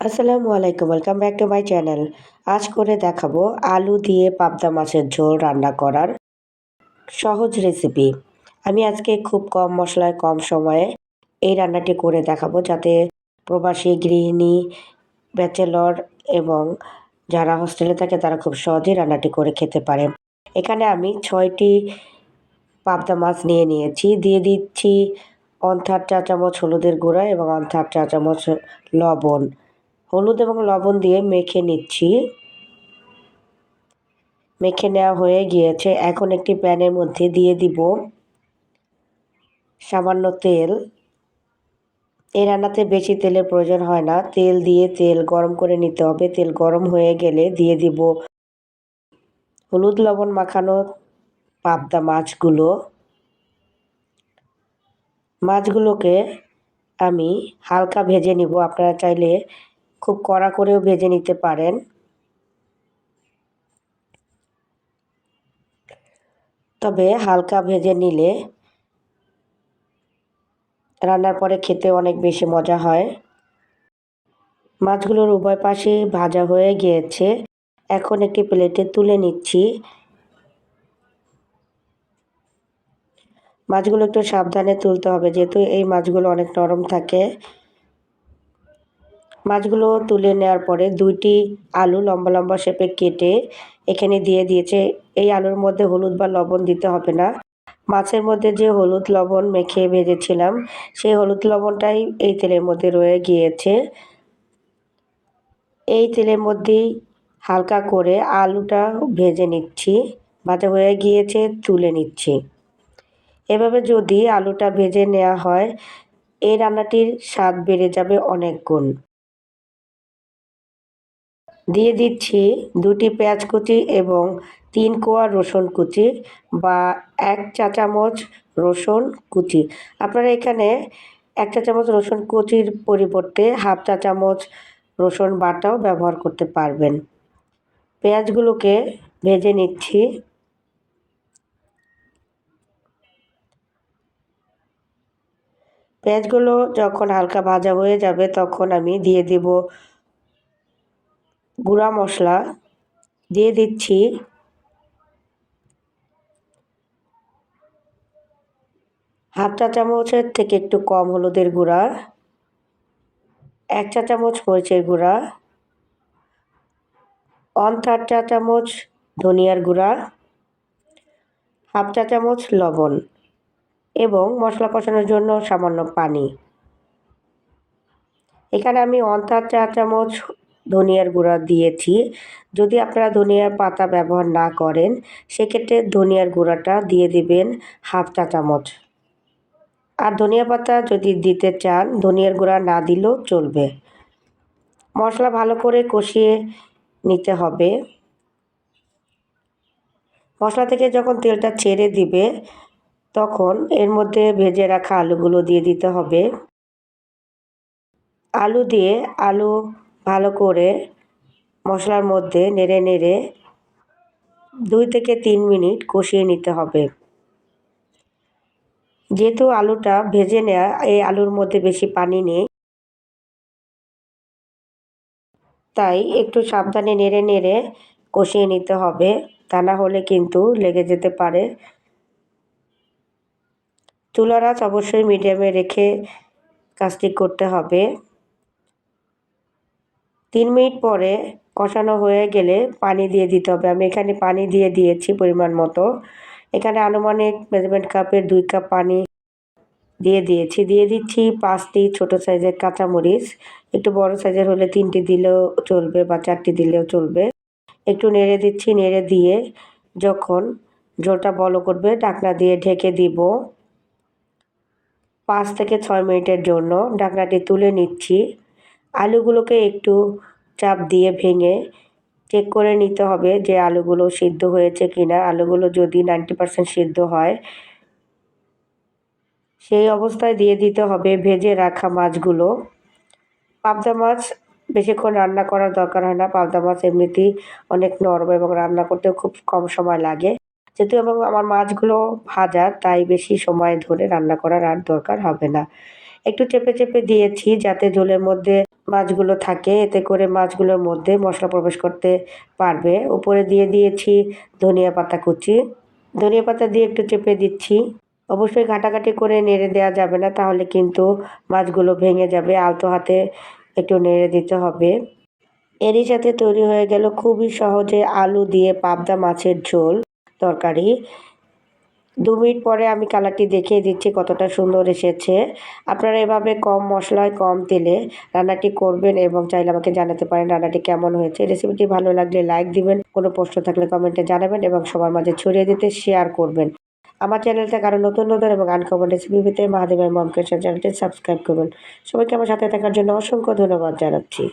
আসসালামু আলাইকুম welcome back to my channel আজ করে দেখাবো আলু দিয়ে পাবদা মাছের ঝোল রান্না করার সহজ রেসিপি আমি আজকে খুব কম মশলায়, কম সময়ে এই রান্নাটি করে দেখাবো যাতে প্রবাসী, গৃহিণী ব্যাচেলর এবং যারা হস্টেলে থাকে তারা খুব সহজেই রান্নাটি করে খেতে পারে। এখানে আমি ছয়টি পাবদা মাছ নিয়ে নিয়েছি। দিয়ে দিচ্ছি ওয়ান থার্ড চা চামচ হলুদের গুঁড়া এবং ওয়ান থার্ড চা চামচ লবণ। হলুদ এবং লবণ দিয়ে মেখে নিচ্ছি। মেখে নেওয়া হয়ে গিয়েছে। এখন একটি প্যানের মধ্যে দিয়ে দিব সামান্য তেল। এই রান্নাতে বেশি তেলের প্রয়োজন হয় না। তেল দিয়ে তেল গরম করে নিতে হবে। তেল গরম হয়ে গেলে দিয়ে দিব হলুদ লবণ মাখানো পাবদা মাছগুলো। মাছগুলোকে আমি হালকা ভেজে নিব। আপনারা চাইলে খুব কড়া করেও ভেজে নিতে পারেন। তবে হালকা ভেজে নিলে রান্নার পরে খেতে অনেক বেশি মজা হয়। মাছগুলোর উভয় পাশে ভাজা হয়ে গিয়েছে। এখন একটি প্লেটে তুলে নিচ্ছি। মাছগুলো একটু সাবধানে তুলতে হবে, যেহেতু এই মাছগুলো অনেক নরম থাকে। মাছগুলো তুলে নেওয়ার পরে দুইটি আলু লম্বা লম্বা শেপে কেটে এখানে দিয়ে দিয়েছে। এই আলুর মধ্যে হলুদ বা লবণ দিতে হবে না। মাছের মধ্যে যে হলুদ লবণ মেখে ভেজেছিলাম, সেই হলুদ লবণটাই এই তেলের মধ্যে রয়ে গিয়েছে। এই তেলের মধ্যেই হালকা করে আলুটা ভেজে নিচ্ছি, ভাজা হয়ে গিয়েছে, তুলে নিচ্ছি। এভাবে যদি আলুটা ভেজে নেওয়া হয়, এই রান্নাটির স্বাদ বেড়ে যাবে অনেক গুণ দিয়ে দিচ্ছি দুটি পেঁয়াজ কুচি এবং তিন কোয়া রসুন কুচি বা এক চা চামচ রসুন কুচি। আপনারা এখানে এক চা চামচ রসুন কুচির পরিবর্তে হাফ চা চামচ রসুন বাটাও ব্যবহার করতে পারবেন। পেঁয়াজগুলোকে ভেজে নিচ্ছি। পেঁয়াজগুলো যখন হালকা ভাজা হয়ে যাবে তখন আমি দিয়ে দিব গুঁড়া মশলা দিয়ে দিচ্ছি। হাফ চা চামচের থেকে একটু কম হলুদের গুঁড়া, এক চা চামচ মরিচের গুঁড়া, ওয়ান থার্ড চা চামচ ধনিয়ার গুঁড়া, হাফ চা চামচ লবণ এবং মশলা কষানোর জন্য সামান্য পানি। এখানে আমি ওয়ান থার্ড চা চামচ ধনিয়ার গুঁড়া দিয়েছি। যদি আপনারা ধনিয়ার পাতা ব্যবহার না করেন, সেক্ষেত্রে ধনিয়ার গুঁড়াটা দিয়ে দিবেন হাফ চা চামচ। আর ধনিয়া পাতা যদি দিতে চান, ধনিয়ার গুঁড়া না দিলেও চলবে। মশলা ভালো করে কষিয়ে নিতে হবে। মশলা থেকে যখন তেলটা ছেড়ে দিবে, তখন এর মধ্যে ভেজে রাখা আলুগুলো দিয়ে দিতে হবে। আলু দিয়ে আলু ভালো করে মশলার মধ্যে নেড়ে নেড়ে দুই থেকে তিন মিনিট কষিয়ে নিতে হবে। যেহেতু আলুটা ভেজে নেওয়া এই আলুর মধ্যে বেশি পানি নেই, তাই একটু সাবধানে নেড়ে নেড়ে কষিয়ে নিতে হবে। তা না হলে কিন্তু লেগে যেতে পারে। চুলার আঁচ অবশ্যই মিডিয়ামে রেখে কাজটি করতে হবে। তিন মিনিট পরে কষানো হয়ে গেলে পানি দিয়ে দিতে হবে। আমি এখানে পানি দিয়ে দিয়েছি পরিমাণ মতো। এখানে আনুমানিক মেজারমেন্ট কাপের দুই কাপ পানি দিয়ে দিয়েছি। দিয়ে দিচ্ছি পাঁচটি ছোট সাইজের কাঁচামরিচ। একটু বড় সাইজের হলে তিনটি দিলেও চলবে বা চারটি দিলেও চলবে। একটু নেড়ে দিচ্ছি, নেড়ে দিয়ে যখন ঝোলটা বলো করবে ঢাকনা দিয়ে ঢেকে দিব পাঁচ থেকে ছয় মিনিটের জন্য। ঢাকনাটি তুলে নিচ্ছি। আলুগুলোকে একটু চাপ দিয়ে ভেঙে চেক করে নিতে হবে যে আলুগুলো সিদ্ধ হয়েছে কি না আলুগুলো যদি নাইনটি পারসেন্ট সিদ্ধ হয়, সেই অবস্থায় দিয়ে দিতে হবে ভেজে রাখা মাছগুলো। পাবদা মাছ বেশিক্ষণ রান্না করার দরকার হয় না। পাবদা মাছ এমনিতেই অনেক নরম এবং রান্না করতেও খুব কম সময় লাগে। যেহেতু এবং আমার মাছগুলো ভাজা, তাই বেশি সময় ধরে রান্না করার আর দরকার হবে না। একটু চেপে চেপে দিয়েছি যাতে ঝোলের মধ্যে মাছগুলো থাকে, এতে করে মাছগুলোর মধ্যে মশলা প্রবেশ করতে পারবে। উপরে দিয়ে দিয়েছি ধনিয়া পাতা কুচি। ধনিয়া পাতা দিয়ে একটু চেপে দিচ্ছি। অবশ্যই ঘাটাঘাটি করে নেড়ে দেওয়া যাবে না, তাহলে কিন্তু মাছগুলো ভেঙে যাবে। আলতো হাতে একটু নেড়ে দিতে হবে। এরই সাথে তৈরি হয়ে গেল খুবই সহজে আলু দিয়ে পাবদা মাছের ঝোল, তরকারি। দু মিনিট পরে আমি কালারটি দেখিয়ে দিচ্ছি কতটা সুন্দর এসেছে। আপনারা এভাবে কম মশলায়, কম তেলে রান্নাটি করবেন এবং চাইলে আমাকে জানাতে পারেন রান্নাটি কেমন হয়েছে। রেসিপিটি ভালো লাগলে লাইক দিবেন, কোনো প্রশ্ন থাকলে কমেন্টে জানাবেন এবং সবার মাঝে ছড়িয়ে দিতে শেয়ার করবেন। আমার চ্যানেলটা কারও নতুন নতুন এবং আনকমন রেসিপি পেতে মহাদেবের মমকে চ্যানেলটি সাবস্ক্রাইব করুন। সবাইকে আমার সাথে থাকার জন্য অসংখ্য ধন্যবাদ জানাচ্ছি।